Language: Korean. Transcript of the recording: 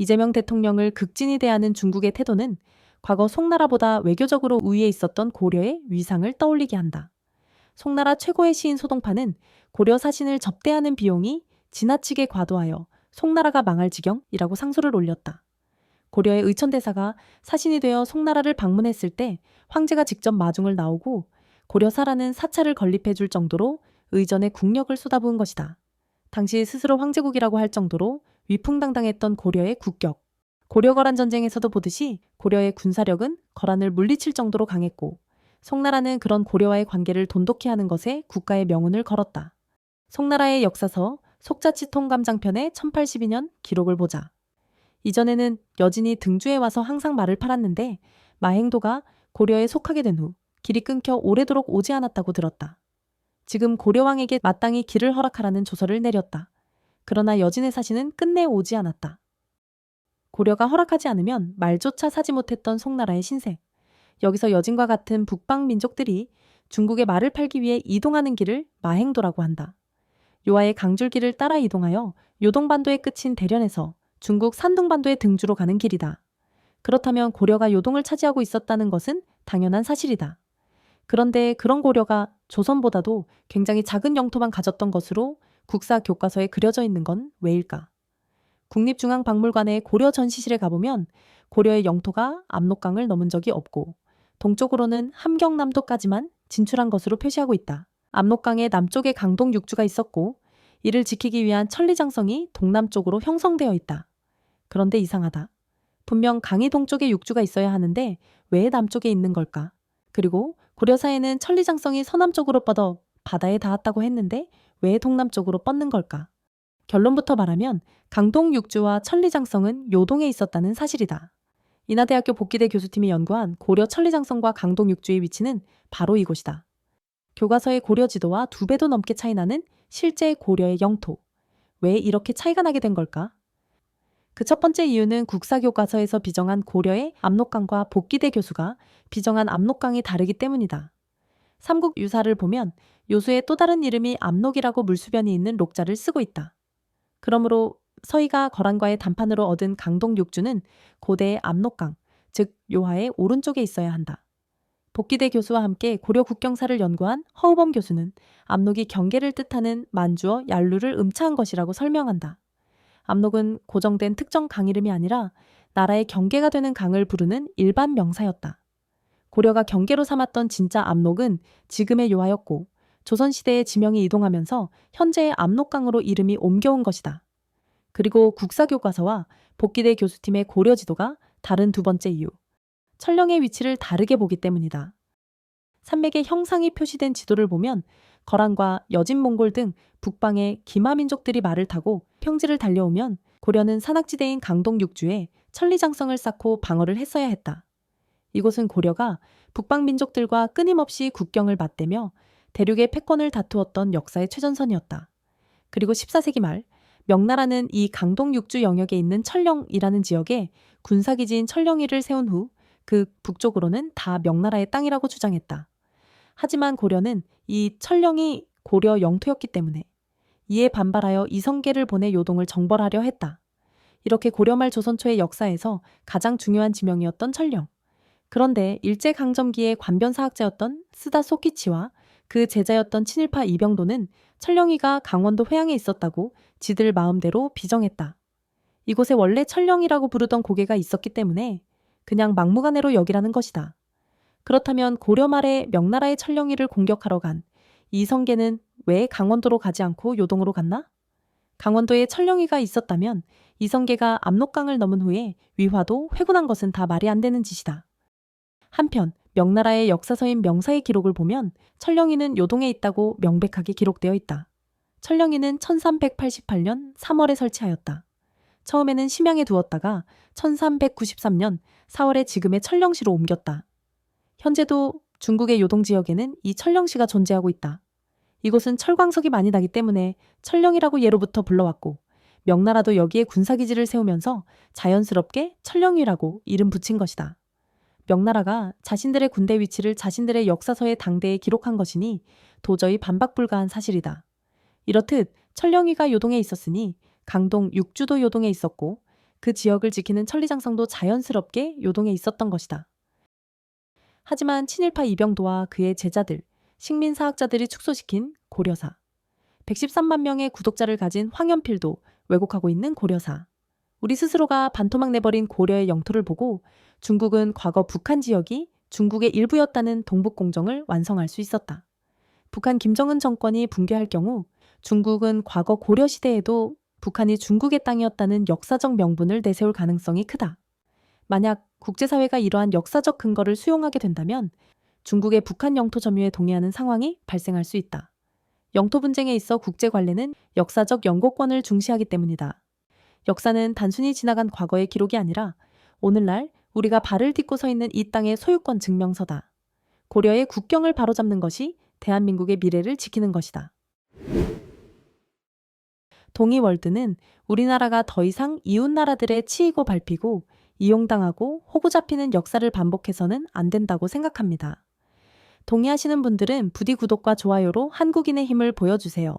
이재명 대통령을 극진히 대하는 중국의 태도는 과거 송나라보다 외교적으로 우위에 있었던 고려의 위상을 떠올리게 한다. 송나라 최고의 시인 소동파는 고려 사신을 접대하는 비용이 지나치게 과도하여 송나라가 망할 지경이라고 상소를 올렸다. 고려의 의천대사가 사신이 되어 송나라를 방문했을 때 황제가 직접 마중을 나오고 고려사라는 사찰을 건립해 줄 정도로 의전에 국력을 쏟아부은 것이다. 당시 스스로 황제국이라고 할 정도로 위풍당당했던 고려의 국격. 고려거란 전쟁에서도 보듯이 고려의 군사력은 거란을 물리칠 정도로 강했고 송나라는 그런 고려와의 관계를 돈독히 하는 것에 국가의 명운을 걸었다. 송나라의 역사서 속자치 통감장편의 1082년 기록을 보자. 이전에는 여진이 등주에 와서 항상 말을 팔았는데 마행도가 고려에 속하게 된 후 길이 끊겨 오래도록 오지 않았다고 들었다. 지금 고려왕에게 마땅히 길을 허락하라는 조서를 내렸다. 그러나 여진의 사신은 끝내 오지 않았다. 고려가 허락하지 않으면 말조차 사지 못했던 송나라의 신세. 여기서 여진과 같은 북방 민족들이 중국의 말을 팔기 위해 이동하는 길을 마행도라고 한다. 요하의 강줄기를 따라 이동하여 요동반도의 끝인 대련에서 중국 산둥반도의 등주로 가는 길이다. 그렇다면 고려가 요동을 차지하고 있었다는 것은 당연한 사실이다. 그런데 그런 고려가 조선보다도 굉장히 작은 영토만 가졌던 것으로 국사 교과서에 그려져 있는 건 왜일까? 국립중앙박물관의 고려 전시실에 가보면 고려의 영토가 압록강을 넘은 적이 없고 동쪽으로는 함경남도까지만 진출한 것으로 표시하고 있다. 압록강의 남쪽에 강동 육주가 있었고 이를 지키기 위한 천리장성이 동남쪽으로 형성되어 있다. 그런데 이상하다. 분명 강이 동쪽에 육주가 있어야 하는데 왜 남쪽에 있는 걸까? 그리고 고려사에는 천리장성이 서남쪽으로 뻗어 바다에 닿았다고 했는데 왜 동남 쪽으로 뻗는 걸까? 결론부터 말하면 강동 육주와 천리장성은 요동에 있었다는 사실이다. 인하대학교 복귀대 교수팀이 연구한 고려 천리장성과 강동 육주의 위치는 바로 이곳이다. 교과서의 고려 지도와 두 배도 넘게 차이 나는 실제 고려의 영토. 왜 이렇게 차이가 나게 된 걸까? 그 첫 번째 이유는 국사교과서에서 비정한 고려의 압록강과 복귀대 교수가 비정한 압록강이 다르기 때문이다. 삼국 유사를 보면 요수의 또 다른 이름이 압록이라고 물수변이 있는 록자를 쓰고 있다. 그러므로 서희가 거란과의 단판으로 얻은 강동 육주는 고대의 압록강, 즉 요하의 오른쪽에 있어야 한다. 복귀대 교수와 함께 고려 국경사를 연구한 허우범 교수는 압록이 경계를 뜻하는 만주어 얄루를 음차한 것이라고 설명한다. 압록은 고정된 특정 강 이름이 아니라 나라의 경계가 되는 강을 부르는 일반 명사였다. 고려가 경계로 삼았던 진짜 압록은 지금의 요하였고 조선시대의 지명이 이동하면서 현재의 압록강으로 이름이 옮겨온 것이다. 그리고 국사교과서와 복귀대 교수팀의 고려 지도가 다른 두 번째 이유. 철령의 위치를 다르게 보기 때문이다. 산맥의 형상이 표시된 지도를 보면 거란과 여진 몽골 등 북방의 기마 민족들이 말을 타고 평지를 달려오면 고려는 산악지대인 강동 육주에 천리장성을 쌓고 방어를 했어야 했다. 이곳은 고려가 북방 민족들과 끊임없이 국경을 맞대며 대륙의 패권을 다투었던 역사의 최전선이었다. 그리고 14세기 말 명나라는 이 강동 육주 영역에 있는 철령이라는 지역에 군사기지인 철령이를 세운 후 그 북쪽으로는 다 명나라의 땅이라고 주장했다. 하지만 고려는 이 철령이 고려 영토였기 때문에 이에 반발하여 이성계를 보내 요동을 정벌하려 했다. 이렇게 고려말 조선 초의 역사에서 가장 중요한 지명이었던 철령. 그런데 일제강점기의 관변사학자였던 스다 소키치와 그 제자였던 친일파 이병도는 철령이가 강원도 회양에 있었다고 지들 마음대로 비정했다. 이곳에 원래 철령이라고 부르던 고개가 있었기 때문에 그냥 막무가내로 여기라는 것이다. 그렇다면 고려 말에 명나라의 철령이를 공격하러 간 이성계는 왜 강원도로 가지 않고 요동으로 갔나? 강원도에 철령이가 있었다면 이성계가 압록강을 넘은 후에 위화도 회군한 것은 다 말이 안 되는 짓이다. 한편 명나라의 역사서인 명사의 기록을 보면 철령이는 요동에 있다고 명백하게 기록되어 있다. 철령이는 1388년 3월에 설치하였다. 처음에는 심양에 두었다가 1393년 4월에 지금의 철령시로 옮겼다. 현재도 중국의 요동 지역에는 이 철령시가 존재하고 있다. 이곳은 철광석이 많이 나기 때문에 철령이라고 예로부터 불러왔고 명나라도 여기에 군사기지를 세우면서 자연스럽게 철령이라고 이름 붙인 것이다. 명나라가 자신들의 군대 위치를 자신들의 역사서의 당대에 기록한 것이니 도저히 반박 불가한 사실이다. 이렇듯 철령이가 요동에 있었으니 강동 육주도 요동에 있었고 그 지역을 지키는 천리장성도 자연스럽게 요동해 있었던 것이다. 하지만 친일파 이병도와 그의 제자들, 식민사학자들이 축소시킨 고려사. 113만 명의 구독자를 가진 황연필도 왜곡하고 있는 고려사. 우리 스스로가 반토막 내버린 고려의 영토를 보고 중국은 과거 북한 지역이 중국의 일부였다는 동북공정을 완성할 수 있었다. 북한 김정은 정권이 붕괴할 경우 중국은 과거 고려 시대에도 북한이 중국의 땅이었다는 역사적 명분을 내세울 가능성이 크다. 만약 국제사회가 이러한 역사적 근거를 수용하게 된다면 중국의 북한 영토 점유에 동의하는 상황이 발생할 수 있다. 영토 분쟁에 있어 국제 관례는 역사적 영고권을 중시하기 때문이다. 역사는 단순히 지나간 과거의 기록이 아니라 오늘날 우리가 발을 딛고 서 있는 이 땅의 소유권 증명서다. 고려의 국경을 바로잡는 것이 대한민국의 미래를 지키는 것이다. 동이월드는 우리나라가 더 이상 이웃 나라들에 치이고 밟히고 이용당하고 호구 잡히는 역사를 반복해서는 안 된다고 생각합니다. 동의하시는 분들은 부디 구독과 좋아요로 한국인의 힘을 보여주세요.